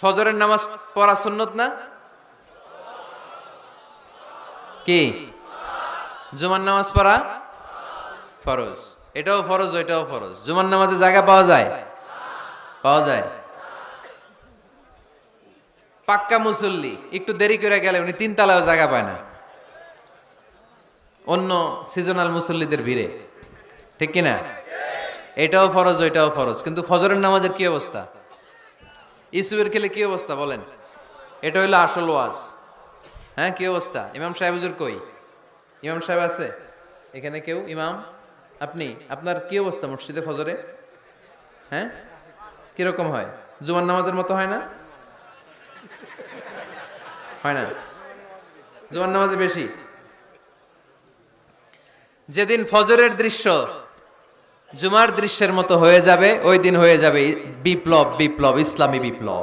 ফজরের নামাজ পড়া সুন্নত না? কি? জুমার নামাজ পড়া ফরজ। এটাও ফরজ, ওইটাও ফরজ। জুমার নামাজে জায়গা পাওয়া যায়? পাওয়া যায়। পাক্কা মুসল্লি, একটু দেরি করে গেলে উনি তিন তালাও জায়গা পায় না। অন্য সিজনাল মুসল্লিদের ভিড়ে। ঠিক কিনা? এটাও ফরজ, ওইটাও ফরজ। কিন্তু ফজরের নামাজের কি অবস্থা? ইসুবের খেলে কি অবস্থা বলেন? এটা হইল আসল ওয়াজ। হ্যাঁ কি অবস্থা? ইমাম সাহেব হুজুর কই? ইমাম সাহেব আছে? এখানে কেউ? ইমাম? আপনি? আপনার কি অবস্থা মসজিদে ফজরে? হ্যাঁ? কীরকম হয়? জুমার নামাজের মতো হয় না? হয় না? জুমার নামাজে বেশি? যেদিন ফজরের দৃশ্য জুমার দৃশ্যের মতো হয়ে যাবে ওই দিন হয়ে যাবে বিপ্লব বিপ্লব ইসলামী বিপ্লব।